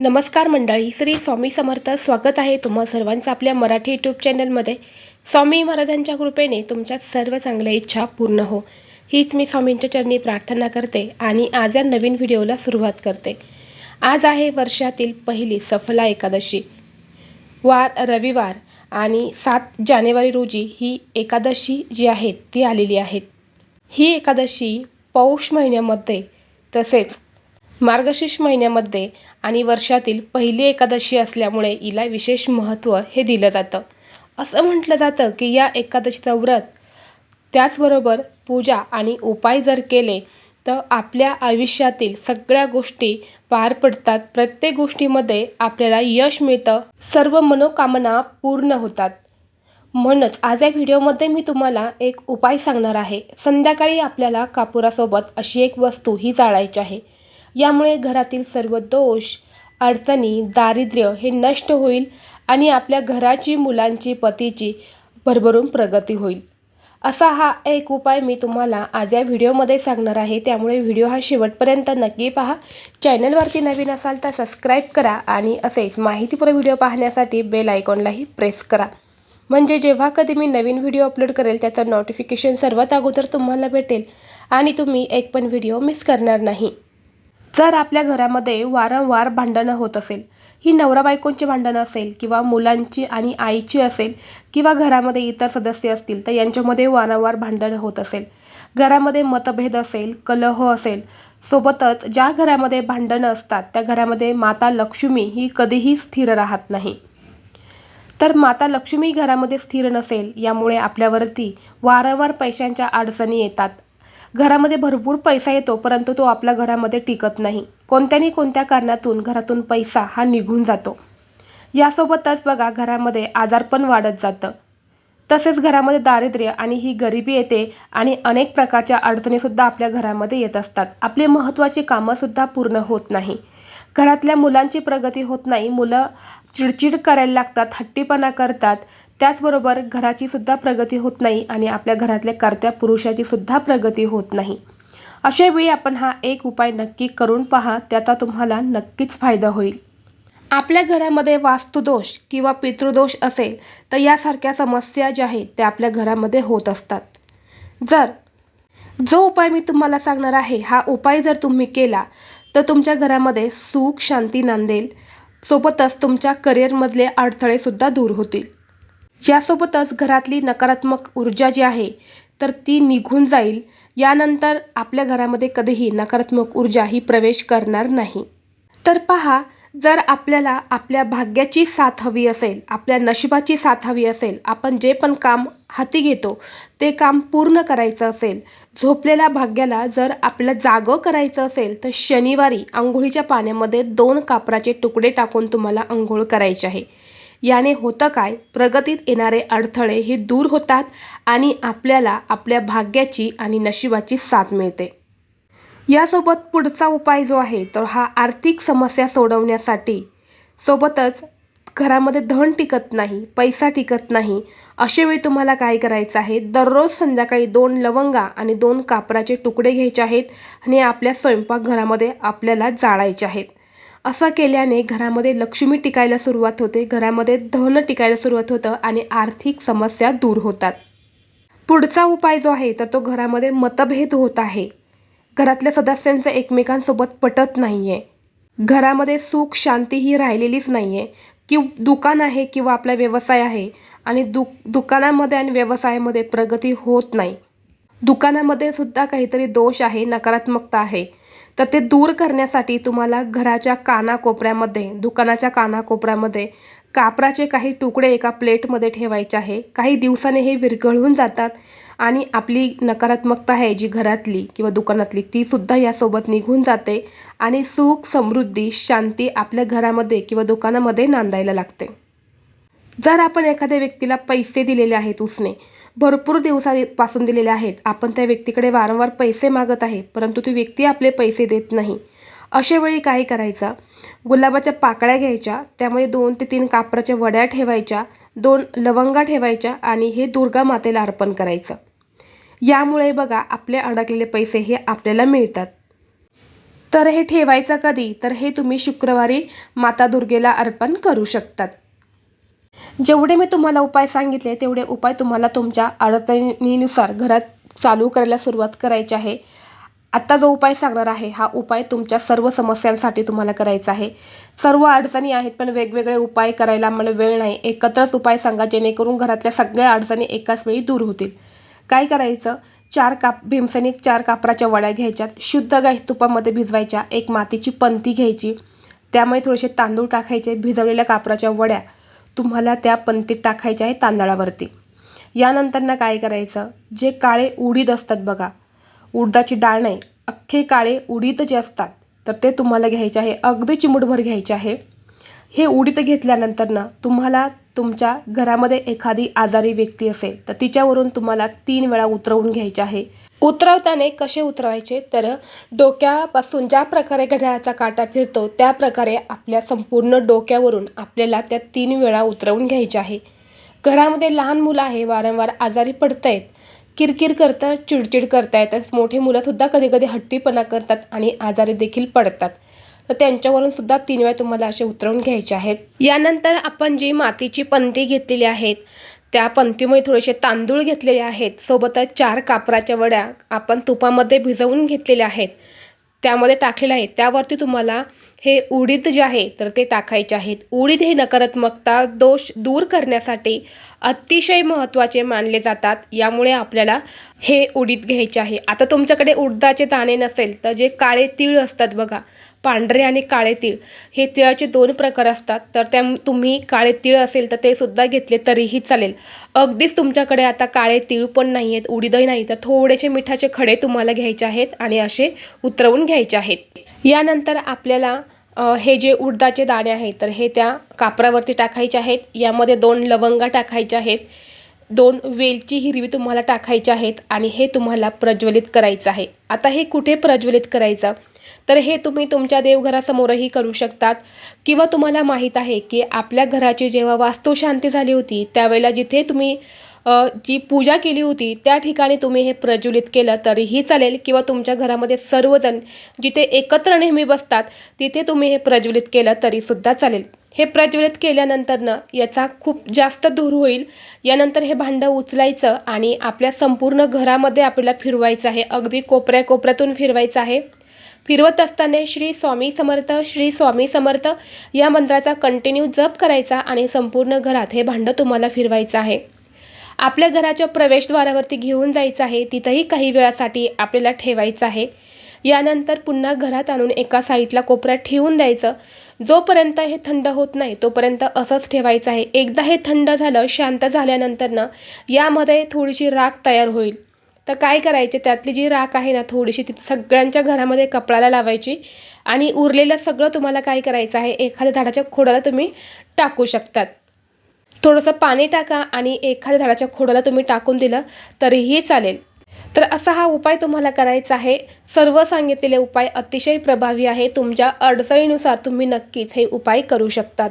नमस्कार मंडळी श्री स्वामी समर्थ स्वागत आहे तुम्हा सर्वांचं आपल्या मराठी यूट्यूब चॅनलमध्ये स्वामी महाराजांच्या कृपेने तुमच्या सर्व चांगल्या इच्छा पूर्ण हो. हीच मी स्वामींच्या चरणी प्रार्थना करते आणि आज या नवीन व्हिडिओला सुरुवात करते. आज आहे वर्षातील पहिली सफला एकादशी. वार रविवार आणि सात जानेवारी रोजी ही एकादशी जी आहे ती आलेली आहे. ही एकादशी पौष महिन्यामध्ये तसेच मार्गशीर्ष महिन्यामध्ये आणि वर्षातील पहिली एकादशी असल्यामुळे हिला विशेष महत्त्व हे दिलं जातं. असं म्हटलं जातं की या एकादशीचं व्रत त्याचबरोबर पूजा आणि उपाय जर केले तर आपल्या आयुष्यातील सगळ्या गोष्टी पार पडतात. प्रत्येक गोष्टीमध्ये आपल्याला यश मिळतं. सर्व मनोकामना पूर्ण होतात. म्हणूनच आज या व्हिडिओमध्ये मी तुम्हाला एक उपाय सांगणार आहे. संध्याकाळी आपल्याला कापुरासोबत अशी एक वस्तू ही जाळायची आहे. यामुळे घरातील सर्व दोष अडचणी दारिद्र्य हे नष्ट होईल आणि आपल्या घराची मुलांची पतीची भरभरून प्रगती होईल. असा हा एक उपाय मी तुम्हाला आज या व्हिडिओमध्ये सांगणार आहे. त्यामुळे व्हिडिओ हा शेवटपर्यंत नक्की पहा. चॅनलवरती नवीन असाल तर सबस्क्राईब करा आणि असेच माहितीपूर्ण व्हिडिओ पाहण्यासाठी बेल आयकॉनलाही प्रेस करा. म्हणजे जेव्हा कधी मी नवीन व्हिडिओ अपलोड करेल त्याचं नोटिफिकेशन सर्वात अगोदर तुम्हाला भेटेल आणि तुम्ही एक पण व्हिडिओ मिस करणार नाही. जर आपल्या घरामध्ये वारंवार भांडणं होत असेल ही नवरा बायकोंची भांडणं असेल किंवा मुलांची आणि आईची असेल किंवा घरामध्ये इतर सदस्य असतील तर यांच्यामध्ये वारंवार भांडणं होत असेल. घरामध्ये मतभेद असेल कलह असेल सोबतच ज्या घरामध्ये भांडणं असतात त्या घरामध्ये माता लक्ष्मी ही कधीही स्थिर राहत नाही. तर माता लक्ष्मी घरामध्ये स्थिर नसेल यामुळे आपल्यावरती वारंवार पैशांच्या अडचणी येतात. घरामध्ये भरपूर पैसा येतो परंतु तो आपल्या घरामध्ये टिकत नाही. कोणत्यानी कोणत्या कारणातून घरातून पैसा हा निघून जातो? यासोबतच बघा घरामध्ये आजारपण वाढत जातं. तसेच घरामध्ये दारिद्र्य आणि ही गरिबी येते आणि अनेक प्रकारच्या अडचणीसुद्धा आपल्या घरामध्ये येत असतात. आपली महत्त्वाची कामंसुद्धा पूर्ण होत नाही. घरातल्या मुलांची प्रगती होत नाही. मुलं चिडचिड करायला लागतात हट्टीपणा करतात. त्याचबरोबर घराची सुद्धा प्रगती होत नाही आणि आपल्या घरातल्या कर्त्या पुरुषाची सुद्धा प्रगती होत नाही. अशा वेळी आपण हा एक उपाय नक्की करून पहा त्याचा तुम्हाला नक्कीच फायदा होईल. आपल्या घरामध्ये वास्तुदोष किंवा पितृदोष असेल तर यासारख्या समस्या ज्या आहेत त्या आपल्या घरामध्ये होत असतात. जर जो उपाय मी तुम्हाला सांगणार आहे हा उपाय जर तुम्ही केला तर तुमच्या घरामध्ये सुख शांती नांदेल. सोबतच तुमच्या करिअरमधले अडथळेसुद्धा दूर होतील. यासोबतच घरातली नकारात्मक ऊर्जा जी आहे तर ती निघून जाईल. यानंतर आपल्या घरामध्ये कधीही नकारात्मक ऊर्जा ही प्रवेश करणार नाही. तर पहा जर आपल्याला आपल्या भाग्याची साथ हवी असेल आपल्या नशिबाची साथ हवी असेल आपण जे पण काम हाती घेतो. ते काम पूर्ण करायचं असेल झोपलेल्या भाग्याला जर आपलं जागं करायचं असेल तर शनिवारी आंघोळीच्या पाण्यामध्ये दोन कापराचे तुकडे टाकून तुम्हाला आंघोळ करायचे आहे. याने होतं काय? प्रगतीत येणारे अडथळे हे दूर होतात आणि आपल्याला आपल्या भाग्याची आणि नशिबाची साथ मिळते. यासोबत पुढचा उपाय जो आहे तो हा आर्थिक समस्या सोडवण्यासाठी. सोबतच घरामध्ये धन टिकत नाही पैसा टिकत नाही अशावेळी तुम्हाला काय करायचं आहे? दररोज संध्याकाळी दोन लवंगा आणि दोन कापराचे तुकडे घ्यायचे आहेत आणि आपल्या स्वयंपाकघरामध्ये आपल्याला जाळायचे आहेत. असं केल्याने घरामध्ये लक्ष्मी टिकायला सुरुवात होते घरामध्ये धन टिकायला सुरुवात होतं आणि आर्थिक समस्या दूर होतात. पुढचा उपाय जो आहे तर तो घरामध्ये मतभेद होत आहे. घरातल्या सदस्यांचं एकमेकांसोबत पटत नाही आहे घरामध्ये सुख शांती ही राहिलेलीच नाही आहे की दुकान आहे किंवा आपला व्यवसाय आहे आणि दु दुकानामध्ये आणि व्यवसायामध्ये प्रगती होत नाही. दुकानामध्ये सुद्धा काहीतरी दोष आहे नकारात्मकता आहे. तर ते दूर करण्यासाठी तुम्हाला घराच्या कानाकोपऱ्यामध्ये दुकानाच्या कानाकोपऱ्यामध्ये कापराचे काही तुकडे एका प्लेटमध्ये ठेवायचे आहे. काही दिवसाने हे विरघळून जातात आणि आपली नकारात्मकता आहे जी घरातली किंवा दुकानातली ती सुद्धा यासोबत निघून जाते आणि सुख समृद्धी शांती आपल्या घरामध्ये किंवा दुकानामध्ये नांदायला लागते. जर आपण एखाद्या व्यक्तीला पैसे दिलेले आहेत उसने भरपूर दिवसापासून दिलेले आहेत आपण त्या व्यक्तीकडे वारंवार पैसे मागत आहे परंतु ती व्यक्ती आपले पैसे देत नाही अशा वेळी काय करायचं? गुलाबाच्या पाकळ्या घ्यायच्या त्यामध्ये दोन ते तीन कापराच्या वड्या ठेवायच्या दोन लवंगा ठेवायच्या आणि हे दुर्गा मातेला अर्पण करायचं. यामुळे बघा आपले अडकलेले पैसे हे आपल्याला मिळतात. तर हे ठेवायचं कधी? तर हे तुम्ही शुक्रवारी माता दुर्गेला अर्पण करू शकतात. जेवढे मी तुम्हाला उपाय सांगितले तेवढे उपाय तुम्हाला तुमच्या अडचणीनुसार घरात चालू करायला सुरुवात करायची आहे. आत्ता जो उपाय सांगणार आहे हा उपाय तुमच्या सर्व समस्यांसाठी तुम्हाला करायचा आहे. सर्व अडचणी आहेत पण वेगवेगळे उपाय करायला आम्हाला वेळ नाही. एकत्रच उपाय सांगा जेणेकरून घरातल्या सगळ्या अडचणी एकाच वेळी दूर होतील. काय करायचं? चार काप भीमसेनिक चार कापराच्या वड्या घ्यायच्यात शुद्ध गाय तुपामध्ये भिजवायच्या एक मातीची पंती घ्यायची. त्यामुळे थोडेसे तांदूळ टाकायचे भिजवलेल्या कापराच्या वड्या तुम्हाला त्या पंतीत टाकायच्या आहे तांदळावरती. यानंतरनं काय करायचं? जे काळे उडीद असतात बघा उडदाची डाळ नाही अख्खे काळे उडीद जे असतात. तर ते तुम्हाला घ्यायचे आहे. अगदी चिमूटभर घ्यायचे आहे. हे उडीत घेतल्यानंतर ना तुम्हाला तुमच्या घरामध्ये एखादी आजारी व्यक्ती असेल तर तिच्यावरून तुम्हाला तीन वेळा उतरवून घ्यायचे आहे. उतरवताना कसे उतरवायचे? तर डोक्यापासून ज्या प्रकारे घड्याळाचा काटा फिरतो त्या प्रकारे आपल्या संपूर्ण डोक्यावरून आपल्याला त्या तीन वेळा उतरवून घ्यायचे आहे. घरामध्ये लहान मुलं आहे वारंवार आजारी पडत आहेत किरकिर करतात चिडचिड करतायत. मोठे मुलंसुद्धा कधी कधी हट्टीपणा करतात आणि आजारी देखील पडतात. तर त्यांच्यावरून सुद्धा तीन वेळा तुम्हाला असे उतरवून घ्यायचे आहेत. यानंतर आपण जी मातीची पंती घेतलेली आहेत त्या पंतीमुळे थोडेसे तांदूळ घेतलेले आहेत. सोबतच चार कापराच्या वड्या आपण तुपामध्ये भिजवून घेतलेल्या आहेत. त्यामध्ये टाकलेलं आहे. त्यावरती तुम्हाला हे उडीद जे आहे तर ते टाकायचे आहेत. उडीद हे नकारात्मकता दोष दूर करण्यासाठी अतिशय महत्त्वाचे मानले जातात. यामुळे आपल्याला हे उडीद घ्यायचे आहे. आता तुमच्याकडे उडदाचे दाणे नसेल तर जे काळे तीळ असतात बघा पांढरे आणि काळे तीळ. हे तिळाचे दोन प्रकार असतात. तर त्या तुम्ही काळे तीळ असेल तर ते सुद्धा घेतले तरीही चालेल. अगदीच तुमच्याकडे आता काळे तीळ पण नाही आहेत उडीदही नाही तर थोडेसे मिठाचे खडे तुम्हाला घ्यायचे आहेत आणि असे उतरवून घ्यायचे आहेत. यानंतर आपल्याला हे जे उडदाचे दाणे आहेत तर हे त्या कापरावरती टाकायचे आहेत. यामध्ये दोन लवंगा टाकायच्या आहेत. दोन वेलची हिरवी तुम्हाला टाकायची आहेत आणि हे तुम्हाला प्रज्वलित करायचं आहे. आता हे कुठे प्रज्वलित करायचं? तर हे तुम्ही तुमच्या देवघरासमोरही करू शकतात. किंवा तुम्हाला माहीत आहे की आपल्या घराची जेव्हा वास्तुशांती झाली होती त्यावेळेला जिथे तुम्ही जी पूजा केली होती त्या ठिकाणी तुम्ही हे प्रज्वलित केलं तरीही चालेल. किंवा तुमच्या घरामध्ये सर्वजण जिथे एकत्र नेहमी बसतात तिथे तुम्ही हे प्रज्वलित केलं तरीसुद्धा चालेल. हे प्रज्वलित केल्यानंतरनं याचा खूप जास्त धूर होईल. यानंतर हे भांडं उचलायचं आणि आपल्या संपूर्ण घरामध्ये आपल्याला फिरवायचं आहे. अगदी कोपऱ्या कोपऱ्यातून फिरवायचं आहे. फिरवत असताना श्री स्वामी समर्थ श्री स्वामी समर्थ या मंत्राचा कंटिन्यू जप करायचा आणि संपूर्ण घरात हे भांडं तुम्हाला फिरवायचं आहे. आपल्या घराच्या प्रवेशद्वारावरती घेऊन जायचं आहे तिथंही काही वेळासाठी आपल्याला ठेवायचं आहे. यानंतर पुन्हा घरात आणून एका साईडला कोपऱ्यात ठेवून द्यायचं. जोपर्यंत हे थंड होत नाही तोपर्यंत असंच ठेवायचं आहे. एकदा हे थंड झालं शांत झाल्यानंतर ना यामध्ये थोडीशी राख तयार होईल. तर काय करायचे? त्यातली जी राख आहे ना थोडीशी ती सगळ्यांच्या घरामध्ये कपड्याला लावायची आणि उरलेलं सगळं तुम्हाला काय करायचं आहे? एखाद्या झाडाच्या खोडाला तुम्ही टाकू शकतात. थोडंसं पाणी टाका आणि एखाद्या झाडाच्या खोडाला तुम्ही टाकून दिलं तरीही चालेल. तर असा हा उपाय तुम्हाला करायचा आहे. सर्व सांगितलेले उपाय अतिशय प्रभावी आहे. तुमच्या अडचणीनुसार तुम्ही नक्कीच हे उपाय करू शकतात.